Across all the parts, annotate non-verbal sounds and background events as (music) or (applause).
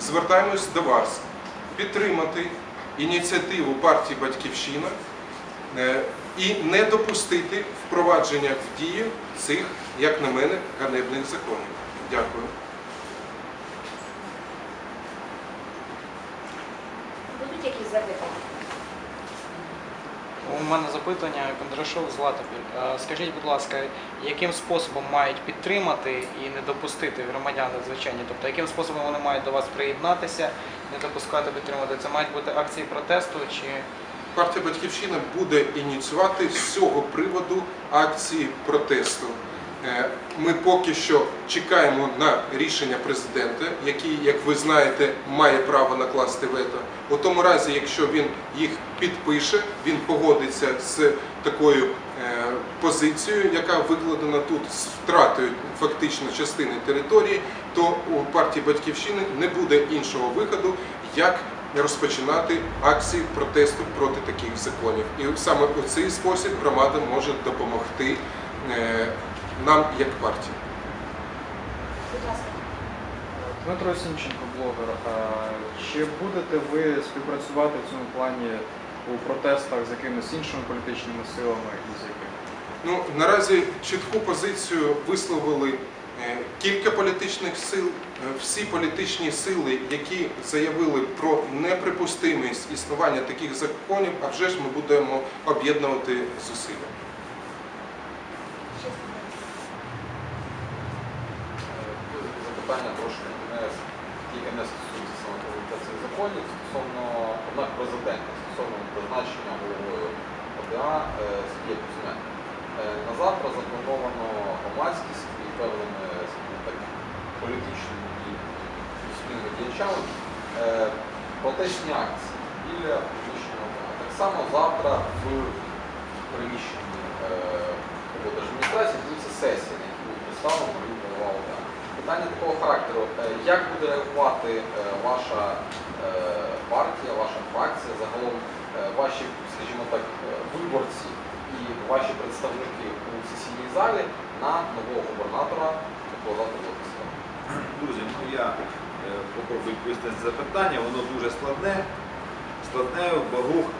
звертаємось до вас підтримати ініціативу партії Батьківщина е, і не допустити впровадження в дії цих, як на мене, ганебних законів. Дякую. Будуть якісь запитання? Мене запитання Кондрашов Златопіль. Е, Скажіть, будь ласка, яким способом мають підтримати і не допустити громадяни звичайні? Тобто, яким способом вони мають до вас приєднатися, не допускати підтримати? Це мають бути акції протесту чи Партія Батьківщина буде ініціювати з цього приводу акції протесту. Е, Ми поки що чекаємо на рішення президента, який, як ви знаєте, має право накласти вето. У тому разі, якщо він їх підпише, він погодиться з такою е, позицією, яка викладена тут з втратою фактично частини території, то у партії Батьківщини не буде іншого виходу, як розпочинати акції протесту проти таких законів. І саме у цей спосіб громада може допомогти е, нам як партії. Дмитро Сінченко, блогер. Чи будете ви співпрацювати в цьому плані у протестах з якимись іншими політичними силами і з якими? Ну наразі чітку позицію висловили е, кілька політичних сил. Е, Всі політичні сили, які заявили про неприпустимість існування таких законів, а вже ж ми будемо об'єднувати зусилля. Ще запитання? Буде запитання трошки не тільки не стосується саме цих законів, стосовно однак президента, стосовно призначення головою ОДА е, Сергія Кузьменка. Е, На завтра заплановано громадськість і певними політичними і суспільними діячами е, протестні акції біля приміщення ОДА. Так само завтра в приміщенні е, облдержадміністрації відбудеться сесія, на якій буде представлена новий голова ОДА. Питання такого характеру. Е, Як буде реагувати е, ваша е, партія, ваша фракція, загалом е, ваші, скажімо так, е, виборці і ваші представники у сесійній залі на нового губернатора, завтра буде? Друзі, ну я е, попробую на запитання, воно дуже складне. Складне в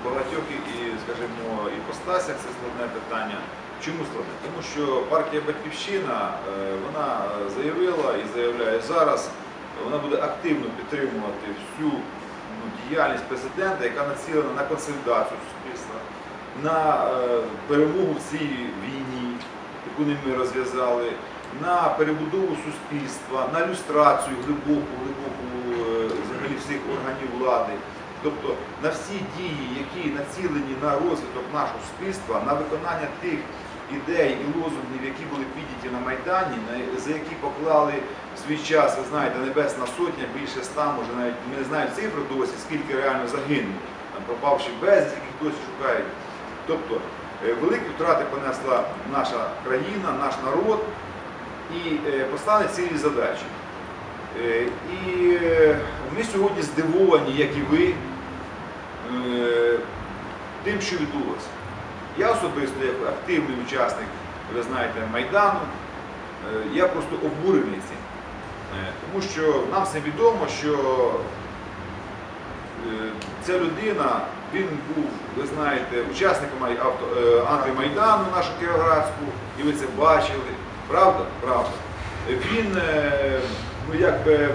багатьох і, скажімо, іпостасях це складне питання. Чому складне? Тому що партія Батьківщина вона заявила і заявляє зараз, вона буде активно підтримувати всю діяльність президента, яка націлена на консолідацію суспільства, на е, перемогу в цій війні, яку ми розв'язали, на перебудову суспільства, на люстрацію глибоку, глибоку е, взагалі всіх органів влади. Тобто на всі дії, які націлені на розвиток нашого суспільства, на виконання тих ідей і лозунгів, які були підняті на Майдані, за які поклали в свій час, ви знаєте, Небесна Сотня, більше ста, може навіть ми не знаємо цифри досі, скільки реально загинуло, там пропавши безвісті, яких досі шукають. Тобто е, великі втрати понесла наша країна, наш народ і е, постане цілі задачі. Е, І ми сьогодні здивовані, як і ви, тим, що відбулося. Я особисто, як активний учасник, ви знаєте, Майдану, е, я просто обурений цим. Е, Тому що нам всім відомо, що е, ця людина, він був, ви знаєте, учасником антимайдану нашу Кіровоградську, і ви це бачили. Правда? Правда. Він, ну якби,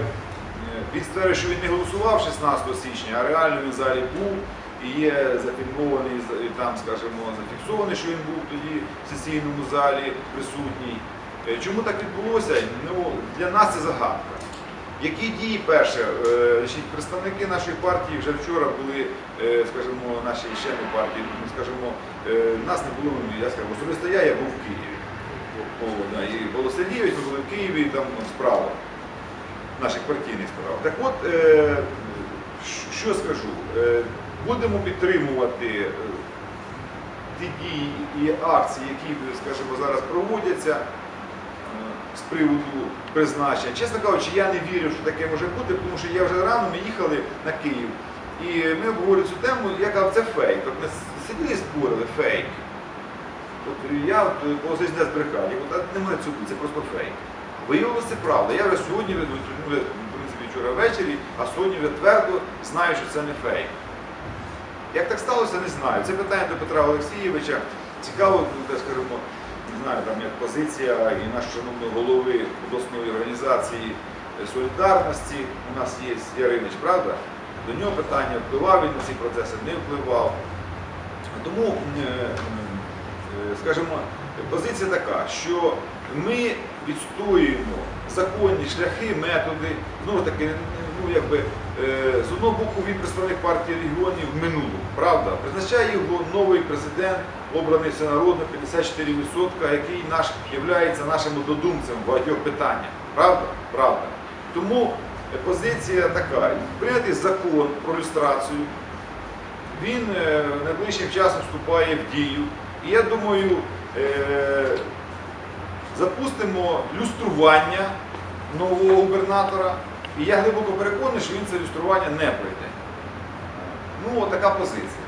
він стверджує, що він не голосував 16 січня, а реально він в залі був і є зафільмований, там, скажімо, зафіксований, що він був тоді в сесійному залі присутній. Е, Чому так відбулося? Ну, для нас це загадка. Які дії перше? Е, Представники нашої партії вже вчора були, е, скажімо, наші члени партії, ну, скажімо, нас не було, ну, я скажу, особисто я, я був в Києві. І Голосовійович, ми були в Києві, там справа, наших партійних справ. Так от, що скажу? Е, Будемо підтримувати е, ті дії і акції, які, скажімо, зараз проводяться е, з приводу призначення. Чесно кажучи, я не вірю, що таке може бути, тому що я вже рано ми їхали на Київ. І ми обговорювали цю тему, я казав, це фейк. От ми сиділи і спорили, фейк. От я когось не збрехав, я «Та цього це просто фейк. Виявилося правда. Я вже сьогодні, ну, в принципі, вчора ввечері, а сьогодні вже твердо знаю, що це не фейк. Як так сталося, не знаю. Це питання до Петра Олексійовича. Цікаво, ну, скажімо, не знаю, там як позиція і наш шановний голови обласної організації солідарності. У нас є Яринич, правда? До нього питання впливав він на ці процеси, не впливав. Тому, е, е, скажімо, позиція така, що ми відстоюємо законні шляхи, методи, знову таки, якби е, з одного боку він представник партії регіонів в минулому, правда, призначає його новий президент, обраний всенародно 54%, який наш є нашим однодумцем в багатьох питаннях. Правда? Правда. Тому позиція така: прийняти закон про люстрацію. Він е, найближчим часом вступає в дію. І я думаю, е, запустимо люстрування нового губернатора. І я глибоко переконаний, що він це люстрування не пройде. Ну, от така позиція.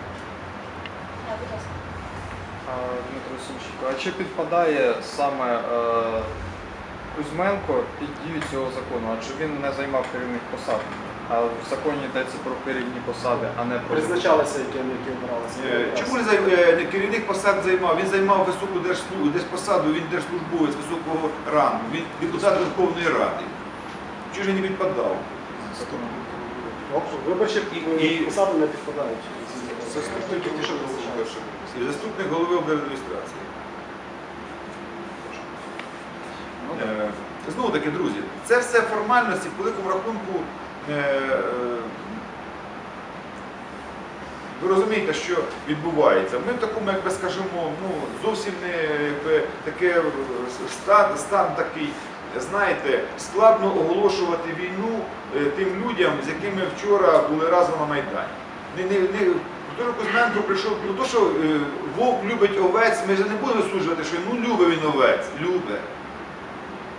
Дмитро Сімченко, а чи підпадає саме е, Кузьменко під дію цього закону? Адже він не займав керівних посад. А в законі йдеться про керівні посади, а не про Призначалися, які, які обиралися. Е, Чому не зай- е, керівник посад займав? Він займав високу держслужбу, держпосаду, він держслужбовець високого рангу, він депутат Верховної Ради. Він не відпадав? Виборчі І- і- посади не підпадають. Заступник. І заступник голови облдержадміністрації. Е, Знову таки, друзі, це все формальності, по великому рахунку. е, е, Ви розумієте, що відбувається. Ми в такому, як би скажімо, ну, зовсім не якби, таке стан, стан такий, знаєте, складно оголошувати війну е, тим людям, з якими вчора були разом на Майдані. Не, не, не, Петро Кузьменко прийшов, ну то, що е, вовк любить овець, ми ж не будемо суджувати, що ну любить він овець, любить.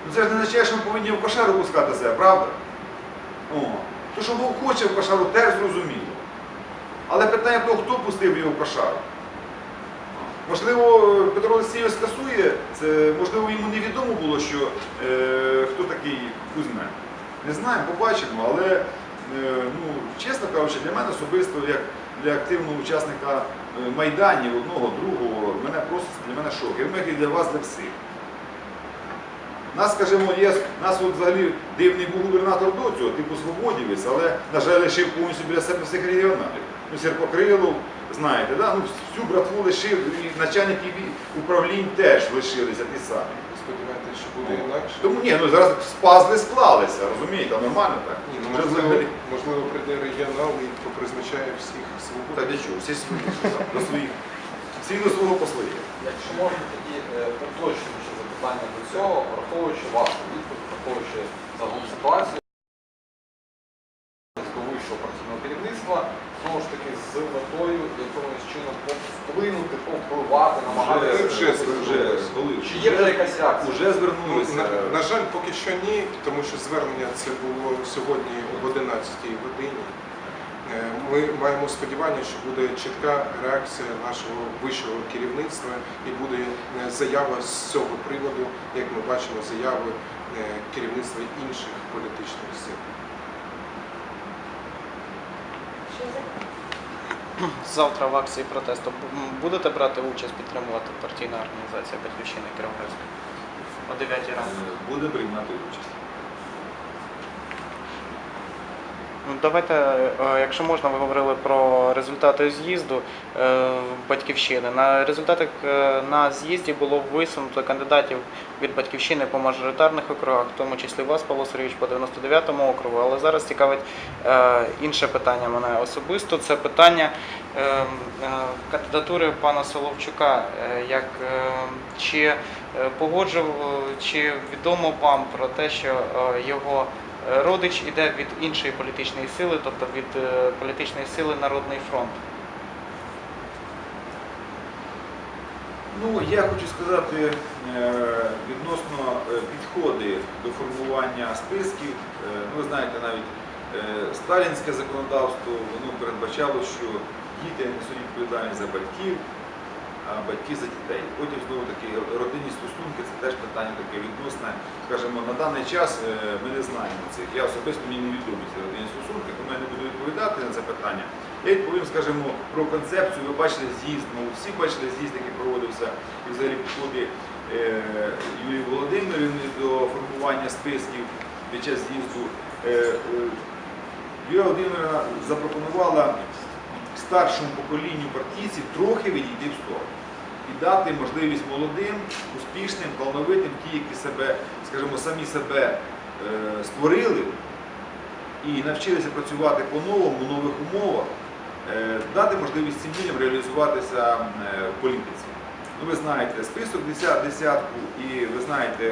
Ну це ж не означає, що ми повинні в кошару пускати себе, правда? О. То, що Бог хоче в кошару, теж зрозуміло. Але питання того, хто пустив його в кошару. Можливо, Петро Олексійович скасує, це, можливо, йому невідомо було, що е, хто такий Кузьмен. Не знаємо, побачимо, але, е, ну, чесно кажучи, для мене особисто, як для активного учасника е, Майданів, одного, другого, мене просто для мене шок. І для вас, для всіх. Нас, скажімо, є, нас от взагалі дивний був губернатор до цього, типу свободівець, але, на жаль, лишив повністю біля себе всіх регіоналів. Ну, Серпокрилов, знаєте, да? ну, всю братву лишив, і начальників управлінь теж лишилися ті самі. Ви сподіваєтеся, що буде інакше? Тому ні, ну зараз пазли склалися, розумієте, нормально так. Ні, ну Вже можливо, взагалі- можливо, прийде регіонал і попризначає всіх Так свободу. для чого? Всі свої, до своїх. Всі до свого послання. Якщо можна тоді е, уточнюючи запитання до цього, враховуючи вашу відповідь, враховуючи загалом ситуацію з вищого партійного керівництва, знову ж таки з метою якимось чином вплинути, повпливати, намагатися. вже звернулися. коли? Чи є вже якась реакція? Уже Ну, звернулися. на, на жаль, поки що ні, тому що звернення це було сьогодні об 11 годині. Е, Ми маємо сподівання, що буде чітка реакція нашого вищого керівництва і буде е, заява з цього приводу, як ми бачимо, заяви е, керівництва інших політичних сил. Ще запитання? (clears throat) Завтра в акції протесту будете брати участь, підтримувати партійна організація Батьківщини Кіровоградська о 9 ранку. Е, Буде приймати участь. Ну, Давайте, е, якщо можна, ви говорили про результати з'їзду е, батьківщини. На результатах е, на з'їзді було висунуто кандидатів від батьківщини по мажоритарних округах, в тому числі вас, Павло Сергійович, по 99-му округу. Але зараз цікавить е, інше питання мене особисто. Це питання кандидатури пана Соловчука. Як чи погоджував, чи відомо вам про те, що його Родич іде від іншої політичної сили, тобто від е, політичної сили Народний фронт. Ну, я хочу сказати е, відносно е, підходи до формування списків. Ну, ви знаєте, навіть сталінське законодавство воно передбачало, що діти несуть відповідальність за батьків. Батьки за дітей. Потім знову таки родинні стосунки, це теж питання таке відносне. Скажімо, на даний час е, ми не знаємо цих. Я особисто мені невідомі ці родинні стосунки, тому я не буду відповідати на це питання. Я відповім, скажімо, про концепцію. Ви бачили з'їзд, ну всі бачили з'їзд, який проводився і взагалі підходи е, Юлії Володимирівни до формування списків під час з'їзду. Е, Юлія Володимирівна запропонувала старшому поколінню партійців трохи відійти в сторону і дати можливість молодим, успішним, талановитим, ті, які себе, скажімо, самі себе е, створили і навчилися працювати по-новому, в нових умовах, е, дати можливість цим людям реалізуватися е, в політиці. Ну, ви знаєте список деся- десятку, і ви знаєте,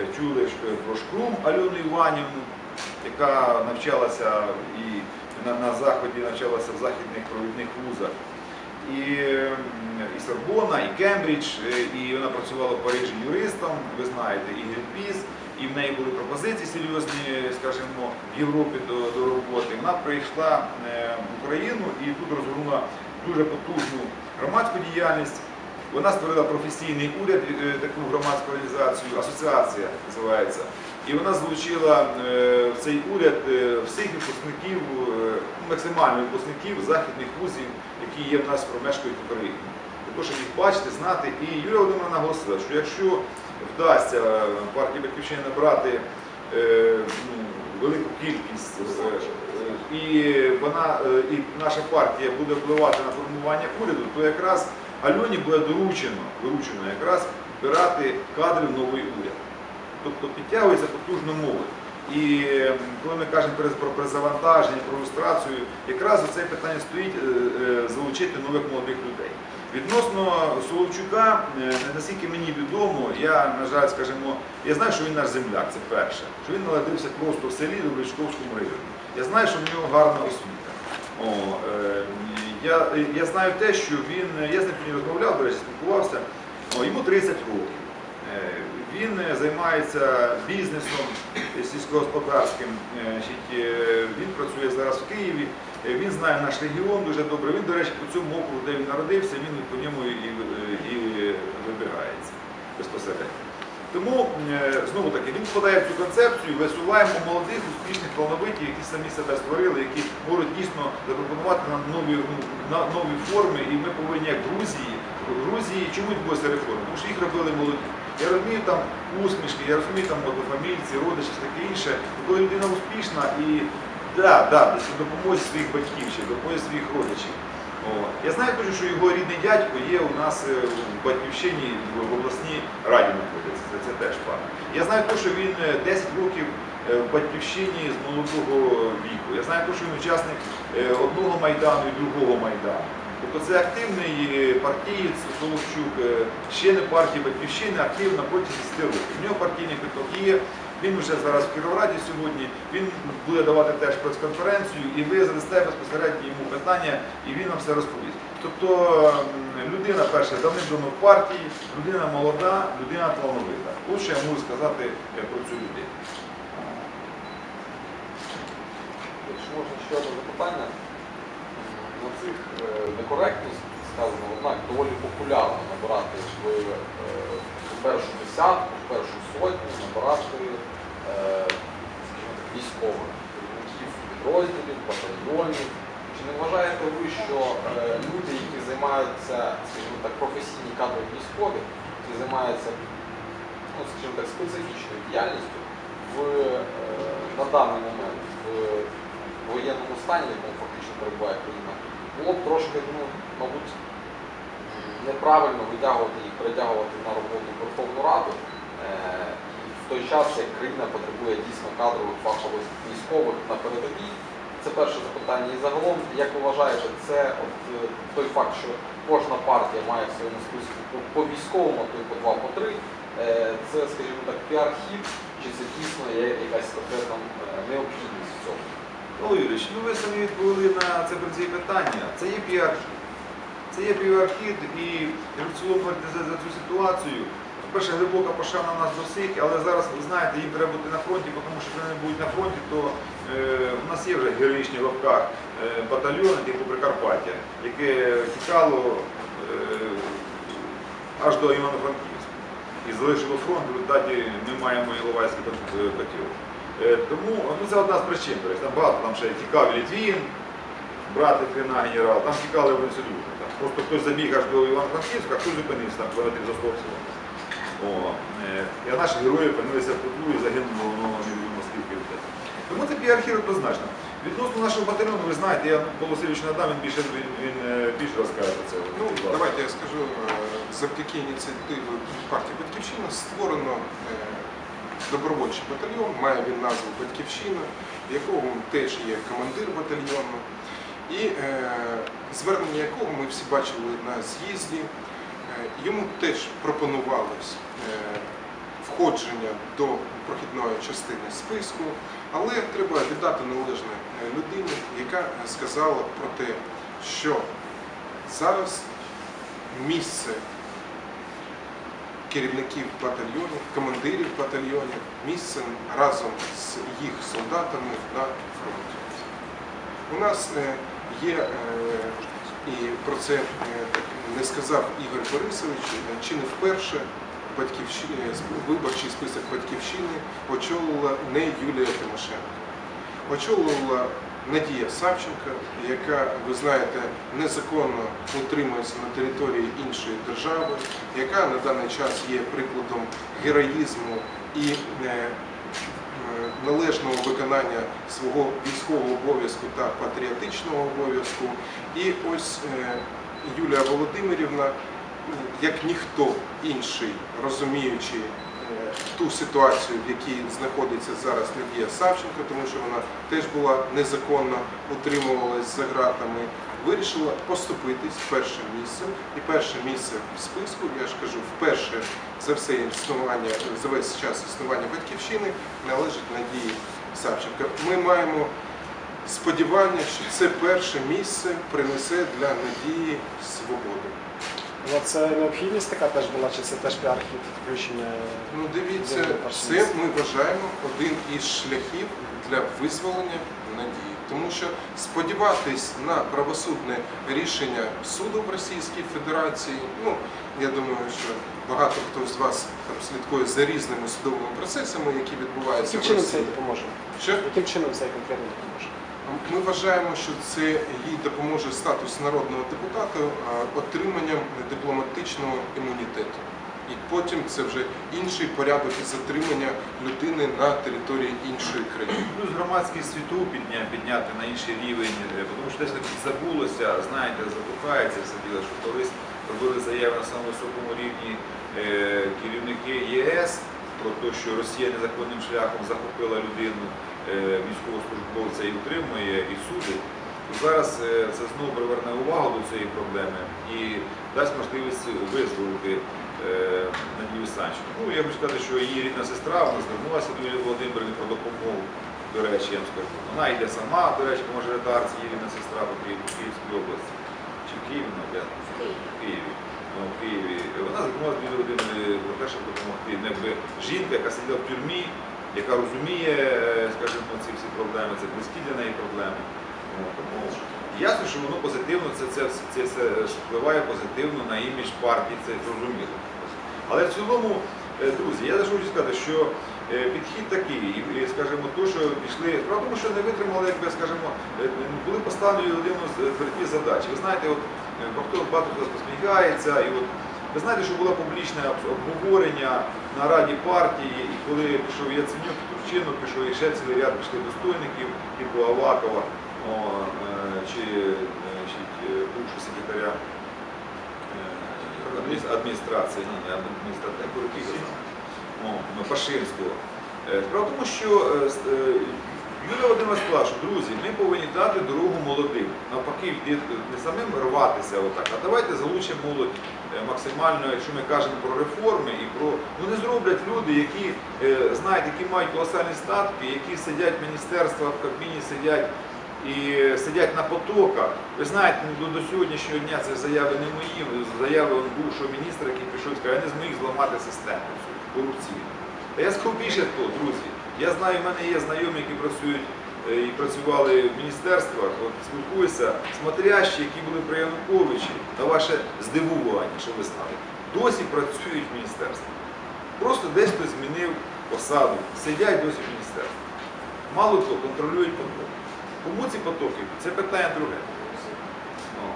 е, чули про Шкрум Альону Іванівну, яка навчалася і на, на заході навчалася в західних провідних вузах. І, і Сорбона, і Кембридж, і вона працювала в Парижі юристом, ви знаєте, і Грінпіс, і в неї були пропозиції серйозні, скажімо, в Європі до, до роботи. Вона прийшла е, в Україну і тут розгорнула дуже потужну громадську діяльність. Вона створила професійний уряд, е, таку громадську організацію, асоціація називається. І вона залучила е, в цей уряд е, всіх випускників, е, максимально випускників західних вузів, які є в нас промешкають в Україні. Для щоб їх бачити, знати. І Юлія Володимирівна наголосила, що якщо вдасться партії Батьківщини набрати ну, велику кількість, і вона і наша партія буде впливати на формування уряду, то якраз Альоні буде доручено, доручено якраз збирати кадри в новий уряд. Тобто підтягується потужно молодь. І коли ми кажемо про перезавантаження, про люстрацію, якраз це питання стоїть е, е, залучити нових молодих людей. Відносно Соловчука, е, наскільки мені відомо, я, на жаль, скажімо, я знаю, що він наш земляк, це перше, що він народився просто в селі в Річковському районі. Я знаю, що в нього гарна освіта. О, е, я, я знаю те, що він, я з ним розмовляв, до речі, спілкувався, йому 30 років. Він е, займається бізнесом сільськогосподарським. Е, е, Він працює зараз в Києві. Він знає наш регіон дуже добре. Він, до речі, по цьому округу, де він народився, він по ньому і, вибирається безпосередньо. Тому знову таки він вкладає в цю концепцію, висуваємо молодих, успішних талановитів, які самі себе створили, які можуть дійсно запропонувати нам нові, ну, форми. І ми повинні, як Грузії, Грузії чому відбулися реформи? Тому що їх робили молоді. Я розумію там усмішки, я розумію там однофамільці, родичі, таке інше. Коли людина успішна і да, да, десь у своїх батьків чи в допомозі своїх родичів. О, Я знаю, кажу, що його рідний дядько є у нас е, в батьківщині в обласній раді знаходиться. Це, це теж факт. Я знаю, те, що він е, 10 років е, в батьківщині з молодого віку. Я знаю, те, що він учасник е, одного майдану і другого майдану. Тобто це активний е, партієць Соловчук, е, члени партії Батьківщини, активно протягом 10 років. У нього партійний квиток є. Він вже зараз в Кіровограді сьогодні. Він буде давати теж прес-конференцію, і ви задасте безпосередньо йому питання, і він вам все розповість. Тобто людина перша давним-давно в партії, людина молода, людина талановита. Ось що я можу сказати е, про цю людину. Якщо можна ще одне запитання, на цих е, сказано, однак доволі популярно набирати в е, першу десятку, в першу сотню, набирати е, військових керівників підрозділів, батальйонів. Чи не вважаєте ви, що люди, які займаються, скажімо так, професійні кадрові військові, які займаються ну, скажімо так, специфічною діяльністю в, на даний момент в воєнному стані, в якому фактично перебуває країна, було б трошки, ну, мабуть, неправильно витягувати їх, перетягувати на роботу в Верховну Раду. Е, і в той час, як країна потребує дійсно кадрових фахових військових на передовій. Це перше запитання. І загалом, як ви вважаєте, це от е, той факт, що кожна партія має в своєму списку по, військовому, то й по два, по три. Е, Це, скажімо так, піар-хід, чи це дійсно є якась конкретна необхідність в цьому? Павло Юрійович, ну ви самі відповіли на це про ці питання. Це є піар-хід. Це є піар-хід і в цілому за, цю ситуацію. По-перше, глибока пошана нас до всіх, але зараз, ви знаєте, їм треба бути на фронті, тому що вони будуть на фронті, то е, у нас є вже героїчні в лапках е, батальйони, типу Прикарпаття, яке тікало е, аж до Івано-Франківська. І залишило фронт, в результаті ми маємо Іловайський кот- котел. Е, Тому ну, це одна з причин. Там багато там ще тікав Літвін, брат Літвіна генерал, там тікали вони абсолютно. Там просто хтось забіг аж до Івано-Франківська, а хтось зупинився там кілометрів за 100 всього. О, е, і наші герої опинилися в котлу і загинули воно скільки людей. Тому це піархір однозначно. Відносно нашого батальйону, ви знаєте, я Полосевичу надам, він більше, він, він е, більше розкаже про це. Ну, давайте я скажу, е, завдяки ініціативі партії Батьківщина створено добровольчий батальйон, має він назву Батьківщина, в якого теж є командир батальйону, і е, звернення якого ми всі бачили на з'їзді. Е, Йому теж пропонувалось е, входження до прохідної частини списку, але треба віддати належне людині, яка сказала про те, що зараз місце керівників батальйонів, командирів батальйонів, місце разом з їх солдатами на фронті. У нас е, є, е, і про це е, не сказав Ігор Борисович, е, чи не вперше батьківщини, виборчий список батьківщини очолила не Юлія Тимошенко. Очолила Надія Савченко, яка, ви знаєте, незаконно утримується на території іншої держави, яка на даний час є прикладом героїзму і е, належного виконання свого військового обов'язку та патріотичного обов'язку. І ось е, Юлія Володимирівна, як ніхто інший, розуміючи ту ситуацію, в якій знаходиться зараз Надія Савченко, тому що вона теж була незаконно утримувалась за ґратами, вирішила поступитись першим місцем. І перше місце в списку, я ж кажу, вперше за все існування, за весь час існування батьківщини належить Надії Савченко. Ми маємо сподівання, що це перше місце принесе для Надії свободу. Ну, це необхідність така теж була, чи це теж піар-хід включення? Ну дивіться, це ми вважаємо один із шляхів для визволення надії. Тому що сподіватись на правосудне рішення суду в Російській Федерації, ну я думаю, що багато хто з вас там слідкує за різними судовими процесами, які відбуваються Яким чином це допоможе? Що? Яким чином це конкретно допоможе? Ми вважаємо, що це їй допоможе статус народного депутата отриманням дипломатичного імунітету. І потім це вже інший порядок затримання людини на території іншої країни. Плюс громадський світу підня, підняти на інший рівень, е, тому що десь так забулося, знаєте, затухається все діло, що колись робили заяви на самому високому рівні е, керівники ЄС про те, що Росія незаконним шляхом захопила людину, військовослужбовця і утримує, і судить. Зараз е, це знову приверне увагу до цієї проблеми і дасть можливість визволити е, Надію Санченко. Ну, я хочу сказати, що її рідна сестра вона звернулася до Юлії Володимирівни про допомогу. До речі, я вам скажу. Вона йде сама, до речі, по мажоритарці, її рідна сестра по Київ- Київській області. Чи в Києві, ну, я В Києві. Ну, в Києві. Вона звернулася до Юлії Володимирівни про те, щоб допомогти. Ну, жінка, яка сиділа в тюрмі, яка розуміє, е, скажімо, ці всі проблеми, це близькі для неї проблеми. Ну, Тому ясно, що воно позитивно, це, це, це, це впливає позитивно на імідж партії, це зрозуміло. Але в цілому, е, друзі, я хочу сказати, що е, підхід такий, і, скажімо, то, що пішли, справа в тому, що не витримали, якби, скажімо, були поставлені один перед ті задачі. Ви знаєте, от багато хто посміхається, і от ви знаєте, що було публічне обговорення на Раді партії, і коли пішов Яценюк, Турчинов, пішов і ще цілий ряд пішли достойників, типу Авакова, о, е, чи е, е, бувшого секретаря адміністрації, ні, не адміністрації, а Куркіга, о, ну, Пашинського. Е, Справа в тому, що Юлія Володимирівна сказала, друзі, ми повинні дати дорогу молодим. Навпаки, не самим рватися отак, а давайте залучимо молодь е, максимально, якщо ми кажемо про реформи і про ну не зроблять люди, які е, які мають колосальні статки, які сидять в міністерствах, в Кабміні сидять і сидять на потоках. Ви знаєте, ну, до, до сьогоднішнього дня це заяви не мої, заяви бувшого міністра, який прийшов і сказав, я не зміг зламати систему корупційну. Та я скажу більше того, друзі. Я знаю, в мене є знайомі, які працюють е, і працювали в міністерствах, от спілкуюся, смотрящі, які були при Януковичі, на ваше здивування, що ви знаєте. досі працюють в міністерстві. Просто десь хтось змінив посаду, сидять досі в міністерстві. Мало хто контролюють потоки. Кому ці потоки? Це питання друге. Ну,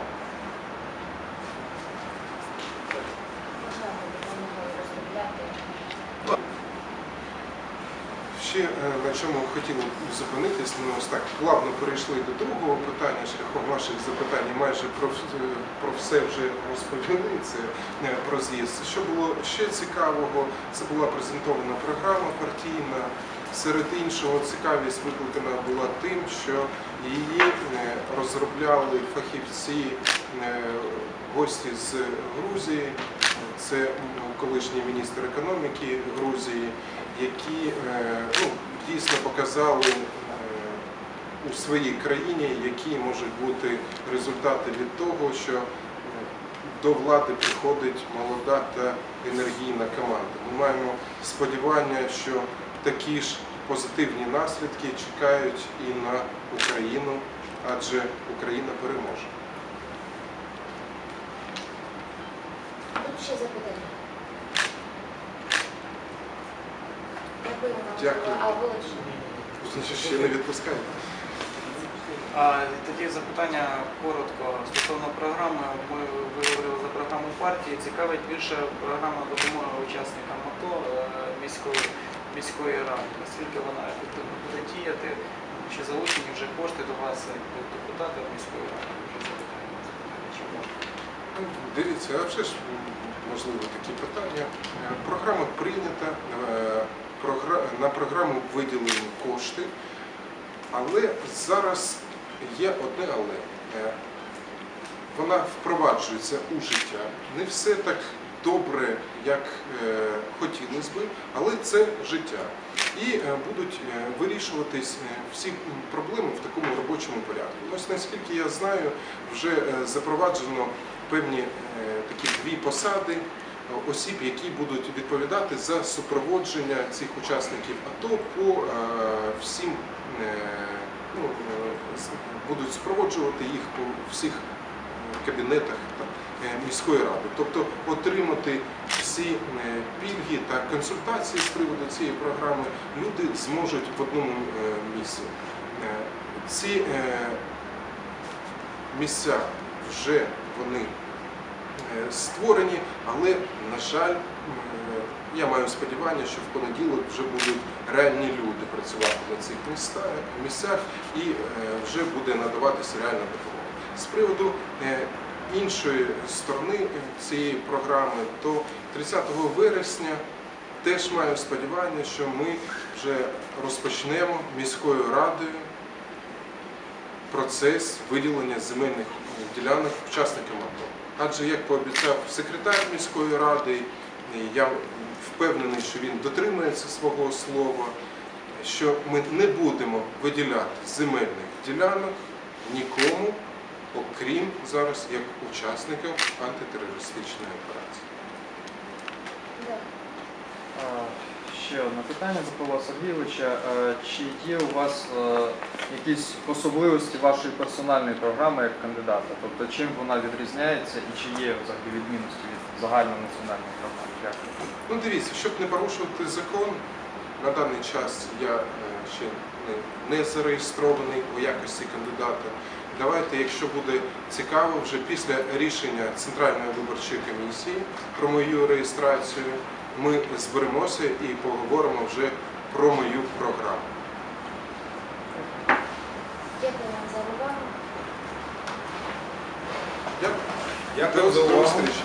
Можна допомогою розробляти. Ще е, на чому хотіли зупинитись, ми ось так плавно перейшли до другого питання шляхом ваших запитань. Майже про, про все вже розповіли. Це про з'їзд. Що було ще цікавого, це була презентована програма партійна. Серед іншого, цікавість викликана була тим, що її е, розробляли фахівці, е, гості з Грузії. Це колишній міністр економіки Грузії, які е, ну, дійсно показали е, у своїй країні, які можуть бути результати від того, що е, до влади приходить молода та енергійна команда. Ми маємо сподівання, що такі ж позитивні наслідки чекають і на Україну, адже Україна переможе. Ще запитання. Дякую А ще не відпускаємо. А такі запитання коротко стосовно програми. Ми ви говорили за програму партії. Цікавить більше програма допомоги учасникам АТО е, міської міської ради. Наскільки вона ефективно буде діяти? Чи залучені вже кошти до вас як депутата міської ради? Ну, Дивіться, а вже ж можливо такі питання. Е, Програма прийнята, е, на програму виділені кошти, але зараз є одне але. Е, Вона впроваджується у життя. Не все так добре, як е, хотілося би, але це життя. І е, будуть вирішуватись всі проблеми в такому робочому порядку. Ось наскільки я знаю, вже запроваджено певні такі дві посади осіб, які будуть відповідати за супроводження цих учасників АТО по е, всім е, ну, е, будуть супроводжувати їх по всіх кабінетах міської ради, тобто отримати всі пільги та консультації з приводу цієї програми люди зможуть в одному місці. Ці місця вже вони створені, але, на жаль, е, я маю сподівання, що в понеділок вже будуть реальні люди працювати на цих місцях і е, вже буде надаватися реальна допомога. З приводу е, іншої сторони е, цієї програми, то 30 вересня теж маю сподівання, що ми вже розпочнемо міською радою процес виділення земельних ділянок учасникам АТО. Адже, як пообіцяв секретар міської ради, я впевнений, що він дотримується свого слова, що ми не будемо виділяти земельних ділянок нікому, окрім зараз як учасників антитерористичної операції. да. А, Ще одне питання до Павла Сергійовича. Е, Чи є у вас е, якісь особливості вашої персональної програми як кандидата? Тобто чим вона відрізняється і чи є взагалі відмінності від загальнонаціональної програми? Дякую. Ну дивіться, щоб не порушувати закон, на даний час я е, ще не, не зареєстрований у якості кандидата. Давайте, якщо буде цікаво, вже після рішення Центральної виборчої комісії про мою реєстрацію, ми зберемося і поговоримо вже про мою програму. Дякую вам за увагу. Дякую. Дякую за До увагу. зустрічі.